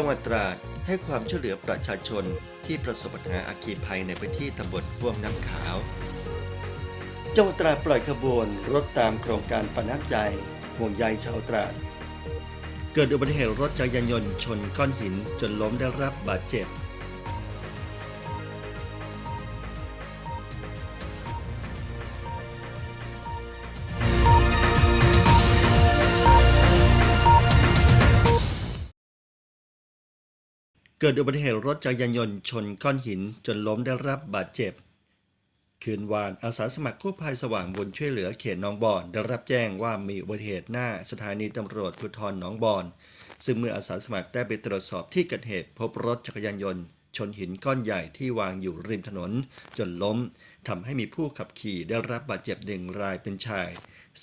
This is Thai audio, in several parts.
ังหวัดตราดให้ความช่วยเหลือประชาชนที่ประสบปัญหาอาคีภัยในพื้นที่ตำบลพ่วงน้ำขาว จังหวัดตราดปล่อยขบวนรถตามโครงการปนักใจห่วงใยชาวตราด เกิดอุบัติเหตุรถจักรยานยนต์ชนก้อนหินจนล้มได้รับบาดเจ็บ เกิดอุบัติเหตุรถจักรยานยนต์ชนก้อนหินจนล้มได้รับบาดเจ็บ คืนวานอาสาสมัครกู้ภัยสว่างบุญช่วยเหลือเขตหนองบอนได้รับแจ้งว่ามีอุบัติเหตุหน้าสถานีตำรวจภูธรหนองบอน ซึ่งเมื่ออาสาสมัครได้ไปตรวจสอบที่เกิดเหตุ พบรถจักรยานยนต์ ชนหินก้อนใหญ่ที่วางอยู่ริมถนน จนล้มทำให้มีผู้ขับขี่ได้รับบาดเจ็บหนึ่งรายเป็นชาย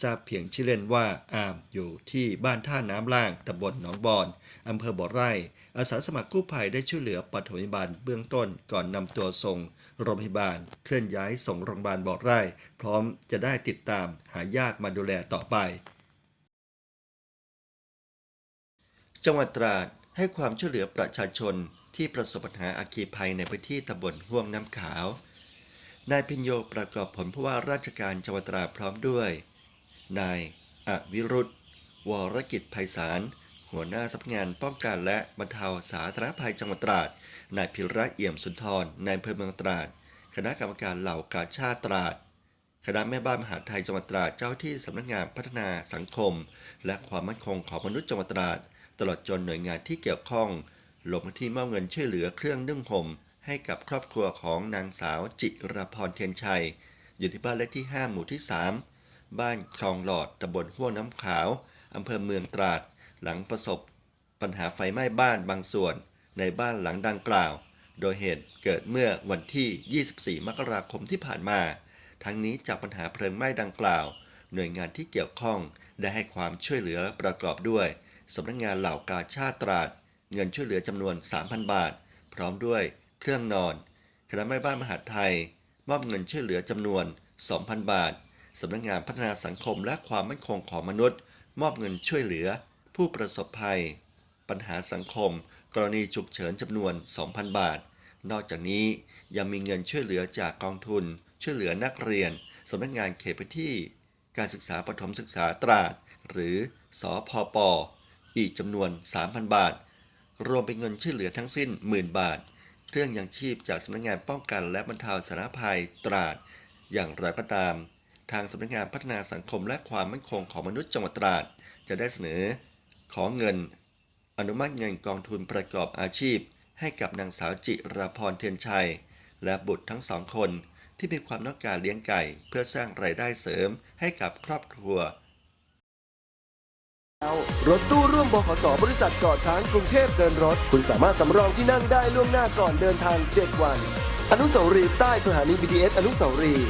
ทราบเพียงชื่อเล่นว่าอามอยู่ที่บ้านท่าน้ำล่างตำบลหนองบอนอำเภอบ่อไร่ อาสาสมัครกู้ภัยได้ช่วยเหลือปฐมพยาบาลเบื้องต้นก่อนนำตัวส่งโรงพยาบาล เคลื่อนย้ายส่งโรงพยาบาลบ่อไร่ พร้อมจะได้ติดตามหาญาติมาดูแลต่อไป จังหวัดตราดให้ความช่วยเหลือประชาชนที่ประสบปัญหาอาคีภัยในพื้นที่ตำบลห่วงน้ำขาว นายพิญโยประกอบผลผู้ว่าราชการจังหวัดตราดพร้อมด้วย นายอวิรุธวรกิจไพศาล หัวหน้าสำนักงานป้องกันและบรรเทาสาธารณภัยจังหวัดตราด นายพิระเอี่ยมสุนทร นายอำเภอเมืองตราด คณะกรรมการเหล่ากาชาติตราด คณะแม่บ้านมหาไทยจังหวัดตราด เจ้าที่สำนักงานพัฒนาสังคม และความมั่นคงของมนุษย์จังหวัดตราด ตลอดจนหน่วยงานที่เกี่ยวข้องลงพื้นที่มอบเงินช่วยเหลือเครื่องนึ่งห่มให้กับครอบครัวของนางสาวจิรพรเทียนชัย อยู่ที่บ้านเลขที่ 5 หมู่ที่ 3 บ้านคลองหลอดตำบลห้วงน้ำขาวอำเภอเมืองตราด หลังประสบปัญหาไฟไหม้บ้านบางส่วนในบ้านหลังดังกล่าว โดยเหตุเกิดเมื่อวันที่ 24 มกราคมที่ผ่านมา ทั้งนี้จากปัญหาเพลิงไหม้ดังกล่าว หน่วยงานที่เกี่ยวข้องได้ให้ความช่วยเหลือประกอบด้วยสำนักงานเหล่ากาชาติตราด เงินช่วยเหลือจำนวน 3,000 บาท พร้อมด้วยเครื่องนอน คณะแม่บ้านมหาดไทย มอบเงินช่วยเหลือจำนวน 2,000 บาท สำนักงานพัฒนาสังคมและความมั่นคงของมนุษย์ มอบเงินช่วยเหลือ ผู้ประสบภัย ปัญหาสังคม กรณีฉุกเฉินจำนวน 2,000 บาท นอกจากนี้ยังมีเงินช่วยเหลือจากกองทุน ช่วยเหลือนักเรียนสำนักงานเขตพื้นที่ การศึกษาปฐมศึกษาตราด หรือสอพปอีกจำนวน 3,000 บาท รวมเป็นเงินช่วยเหลือทั้งสิ้น หมื่นบาท เครื่องยังชีพจากสำนักงานป้องกันและบรรเทาสาธารณภัยตราด อย่างไรก็ตาม ทางสำนักงานพัฒนาสังคมและความมั่นคงของมนุษย์จังหวัดตราด จะได้เสนอ ขอเงิน อนุมัติเงินกองทุนประกอบอาชีพ ให้กับนางสาวจิราพรเทียนชัย และบุตรทั้งสองคน ที่มีความต้องการเลี้ยงไก่ เพื่อสร้างรายได้เสริมให้กับครอบครัวรถตู้ร่วมบขสบริษัทเกาะช้างกรุงเทพเดินรถ คุณสามารถสำรองที่นั่งได้ล่วงหน้าก่อนเดินทาง 7 วัน อนุสาวรีย์ใต้สถานี BTS อนุสาวรีย์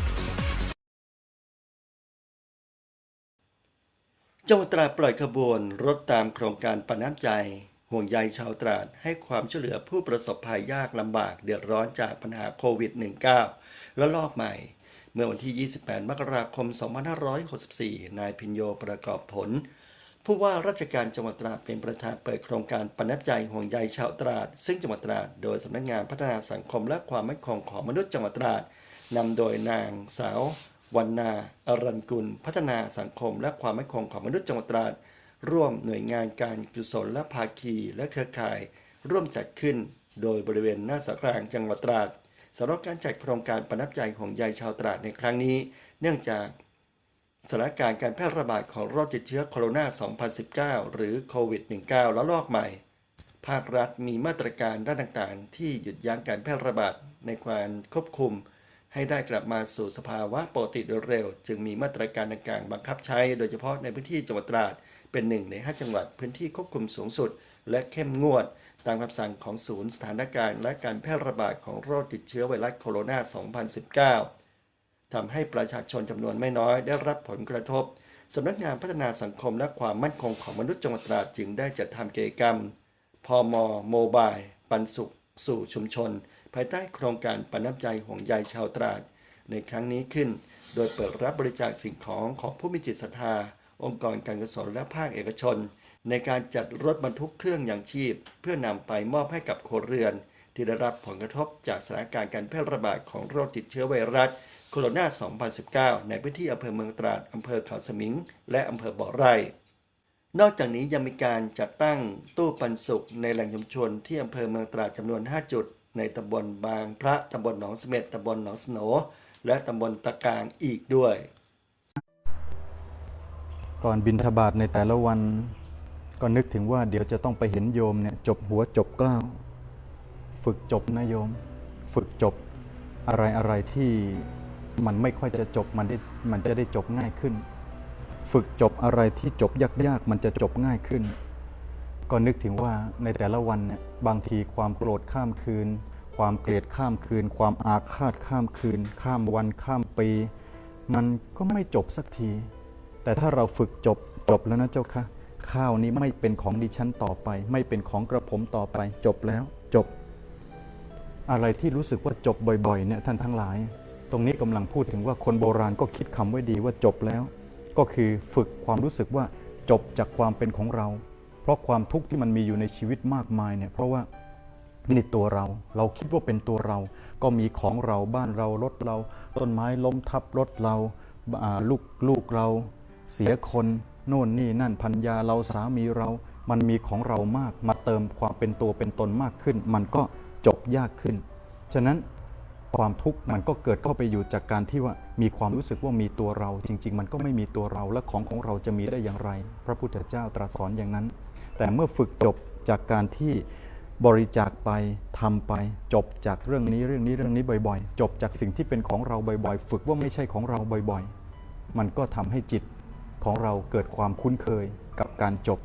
จังหวัดตราดปล่อยขบวนรถตามโครงการปนน้ำใจ ห่วงใยชาวตราดให้ความช่วยเหลือผู้ประสบภัยยากลำบากเดือดร้อนจากปัญหาโควิด -19 และลอกใหม่ เมื่อวันที่ 28 มกราคม 2564 นายพิญโยประกอบผล ผู้ว่าราชการจังหวัดตราดเป็นประธานเปิดโครงการปนน้ำใจห่วงใยชาวตราด ซึ่งจังหวัดตราดโดยสำนักงานพัฒนาสังคมและความมั่นคงของมนุษย์จังหวัดตราดนำโดยนางสาว วันนาอรันกุล พัฒนาสังคม และความมั่นคงของมนุษย์จังหวัดตราดร่วมหน่วยงานการกุศลและภาคีและเครือข่าย ร่วมจัดขึ้น โดยบริเวณหน้าสารกลางจังหวัดตราดสำหรับการจัดโครงการประนับใจของยายชาวตราดในครั้งนี้ เนื่องจากสถานการณ์การแพร่ระบาดของโรคติดเชื้อโคโรนา 2019 หรือโควิด -19 และลอกใหม่ ภาครัฐมีมาตรการด้านต่างๆ ที่หยุดยั้งการแพร่ระบาดในการควบคุม ให้ได้กลับมาสู่สภาวะปกติโดยเร็ว จึงมีมาตรการต่างๆ บังคับใช้ โดยเฉพาะในพื้นที่จังหวัดตราด เป็นหนึ่งใน 5 จังหวัดพื้นที่ควบคุมสูงสุด และเข้มงวด ตามคำสั่งของศูนย์สถานการณ์ และการแพร่ระบาดของโรคติดเชื้อไวรัสโคโรนา 2019 ทำให้ประชาชนจำนวนไม่น้อยได้รับผลกระทบสำนักงานพัฒนาสังคมและความมั่นคงของมนุษย์จังหวัดตราดจึงได้จัดทำกิจกรรมพอมโมบาย ปันสุข สู่ชุมชน ภายใต้โครงการปันน้ำใจห่วงใยชาวตราด ในครั้งนี้ขึ้น โดยเปิดรับบริจาคสิ่งของของผู้มีจิตศรัทธา องค์กรการกุศลและภาคเอกชน ในการจัดรถบรรทุกเครื่องอย่างชีพ เพื่อนำไปมอบให้กับครัวเรือน ที่ได้รับผลกระทบจากสถานการณ์การแพร่ระบาดของโรคติดเชื้อไวรัสโคโรนา 2019 ในพื้นที่อำเภอเมืองตราดอำเภอเขาสมิง และอำเภอบ่อไร่ นอกจากนี้ยังมีการจัดตั้งตู้ปันสุขในแหล่งชุมชนที่อำเภอเมืองตราดจำนวน 5 จุด ในตำบลบางพระตำบลหนองเสม็ดตำบลหนองสนและตำบลตะกางอีกด้วย ก่อนบินทบาทในแต่ละวัน ก็นึกถึงว่าเดี๋ยวจะต้องไปเห็นโยมเนี่ยจบหัวจบเกล้าว ฝึกจบนะโยม ฝึกจบอะไรอะไรที่มันไม่ค่อยจะจบมันได้มันจะได้จบง่ายขึ้น ฝึกจบอะไรที่จบยากๆมันจะจบง่ายขึ้น ก็นึกถึงว่าในแต่ละวันเนี่ยบางทีความโกรธข้ามคืน ความเกลียดข้ามคืน ความอาฆาตข้ามคืน ข้ามวันข้ามปี มันก็ไม่จบสักที แต่ถ้าเราฝึกจบจบแล้วนะเจ้าค่ะข้าวนี้ไม่เป็นของดิฉันต่อไป ไม่เป็นของกระผมต่อไป จบแล้วจบ อะไรที่รู้สึกว่าจบบ่อยๆเนี่ยท่านทั้งหลาย ตรงนี้กำลังพูดถึงว่าคนโบราณก็คิดคำไว้ดีว่าจบแล้ว ก็คือฝึกความรู้สึกว่าจบจากความเป็นของเรา เพราะความทุกข์ที่มันมีอยู่ในชีวิตมากมายเนี่ยเพราะว่านี่ตัวเรา เราคิดว่าเป็นตัวเรา ก็มีของเราบ้านเรารถเรา ต้นไม้ล้มทับรถเราอ่าลูกลูกเรา เสียคนโน่นนี่นั่นพันยาเราสามีเรา มันมีของเรามากมาเติมความเป็นตัวเป็นตนมากขึ้น มันก็จบยากขึ้น ฉะนั้น ความทุกข์มันก็เกิดเข้าไปอยู่จากการที่ว่ามีความรู้สึกว่ามีตัวเรา จริง ๆ มันก็ไม่มีตัวเราและของของเราจะมีได้อย่างไร พระพุทธเจ้าตรัสสอนอย่างนั้น แต่เมื่อฝึกจบจากการที่บริจาคไปทำไป จบจากเรื่องนี้เรื่องนี้เรื่องนี้บ่อยๆ จบจากสิ่งที่เป็นของเราบ่อยๆ ฝึกว่าไม่ใช่ของเราบ่อยๆ มันก็ทำให้จิตของเราเกิดความคุ้นเคยกับการจบ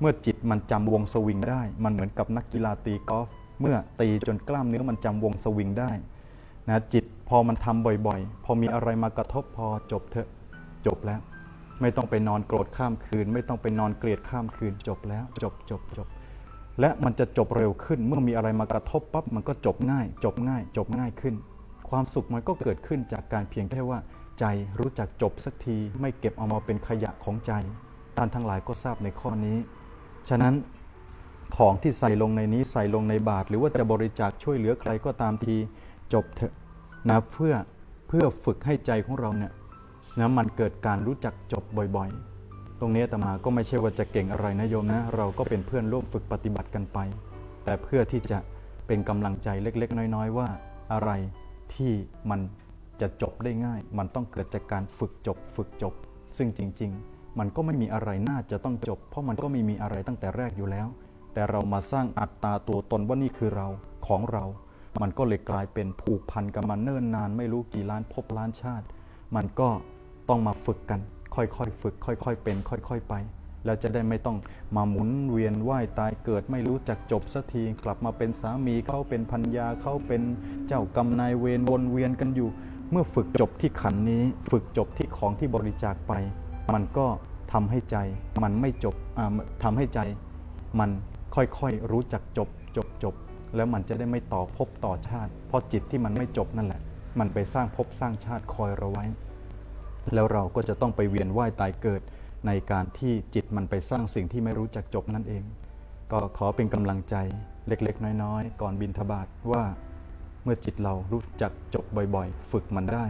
เมื่อจิตมันจำวงสวิงได้ มันเหมือนกับนักกีฬาตีกอล์ฟเมื่อตีจนกล้ามเนื้อมันจำวงสวิงได้ นะจิตพอมันทำบ่อยๆ พอมีอะไรมากระทบพอจบเถอะจบแล้ว ไม่ต้องไปนอนโกรธข้ามคืน ไม่ต้องไปนอนเกลียดข้ามคืนจบแล้ว จบจบจบและมันจะจบเร็วขึ้นเมื่อมีอะไรมากระทบปั๊บมันก็จบง่าย จบง่าย จบง่ายขึ้น ความสุขมันก็เกิดขึ้นจากการเพียงแค่ว่า ใจรู้จักจบสักทีไม่เก็บเอามาเป็นขยะของใจท่านทั้งหลายก็ทราบในข้อนี้ ฉะนั้นของที่ใส่ลงในนี้ใส่ลงในบาตรหรือว่าจะบริจาคช่วยเหลือใครก็ตามที จบเถอะนะเพื่อเพื่อฝึกให้ใจของเราเนี่ยนะมันเกิดการรู้จักจบบ่อยๆ ตรงนี้ตมาก็ไม่ใช่ว่าจะเก่งอะไรนะโยมนะ เราก็เป็นเพื่อนร่วมฝึกปฏิบัติกันไป แต่เพื่อที่จะเป็นกำลังใจเล็ก ๆ น้อย ๆ ว่าอะไรที่มันจะจบได้ง่าย มันต้องเกิดจากการฝึกจบ ฝึกจบ ซึ่งจริง ๆ มันก็ไม่มีอะไรน่าจะต้องจบ เพราะมันก็ไม่มีอะไรตั้งแต่แรกอยู่แล้ว แต่เรามาสร้างอัตตาตัวตนว่านี่คือเราของเรา มันก็เลยกลายเป็นผูกพันกับมันเนิ่นนาน ไม่รู้กี่ล้านภพล้านชาติ มันก็ต้องมาฝึกกัน ค่อยๆ ฝึก ค่อย ๆ เป็น ค่อย ๆ ไป แล้วจะได้ไม่ต้องมาหมุนเวียนว่ายตายเกิดไม่รู้จักจบสักทีกลับมาเป็นสามีเขาเป็นพันยาเขาเป็นเจ้ากรรมนายเวรวนเวียนกันอยู่ เมื่อฝึกจบที่ขันนี้ ฝึกจบที่ของที่บริจาคไป มันก็ทำให้ใจมันไม่จบอ่าทำให้ใจมันค่อยๆรู้จักจบจบจบ แล้วมันจะได้ไม่ต่อภพต่อชาติ เพราะจิตที่มันไม่จบนั่นแหละ มันไปสร้างภพสร้างชาติคอยเราไว้ แล้วเราก็จะต้องไปเวียนว่ายตายเกิดในการที่จิตมันไปสร้างสิ่งที่ไม่รู้จักจบนั่นเอง ก็ขอเป็นกำลังใจเล็กๆ น้อยๆ ก่อนบินทบาทว่าเมื่อจิตเรารู้จักจบบ่อยๆ ฝึกมันได้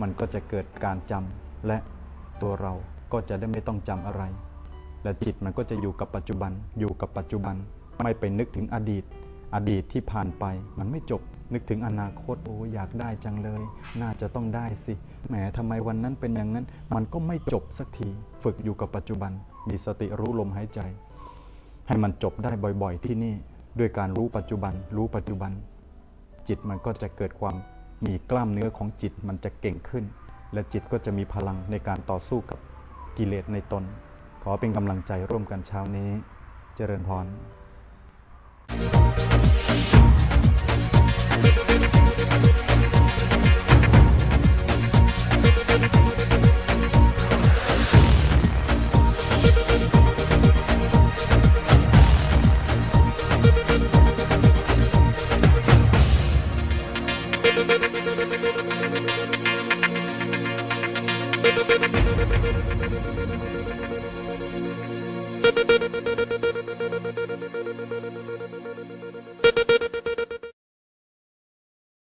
มันก็จะเกิดการจำและตัวเราก็จะได้ไม่ต้องจำอะไร และจิตมันก็จะอยู่กับปัจจุบันอยู่กับปัจจุบันไม่ไปนึกถึงอดีต อดีตที่ผ่านไปมันไม่จบ นึกถึงอนาคตโอ้อยากได้จังเลย น่าจะต้องได้สิแหมทำไมวันนั้นเป็นอย่างนั้น มันก็ไม่จบสักที ฝึกอยู่กับปัจจุบัน มีสติรู้ลมหายใจ ให้มันจบได้บ่อยๆ ที่นี่ ด้วยการรู้ปัจจุบัน รู้ปัจจุบัน จิตมันก็จะเกิดความมีกล้ามเนื้อของจิตมันจะเก่งขึ้น และจิตก็จะมีพลังในการต่อสู้กับกิเลสในตน ขอเป็นกำลังใจร่วมกันเช้านี้ เจริญพร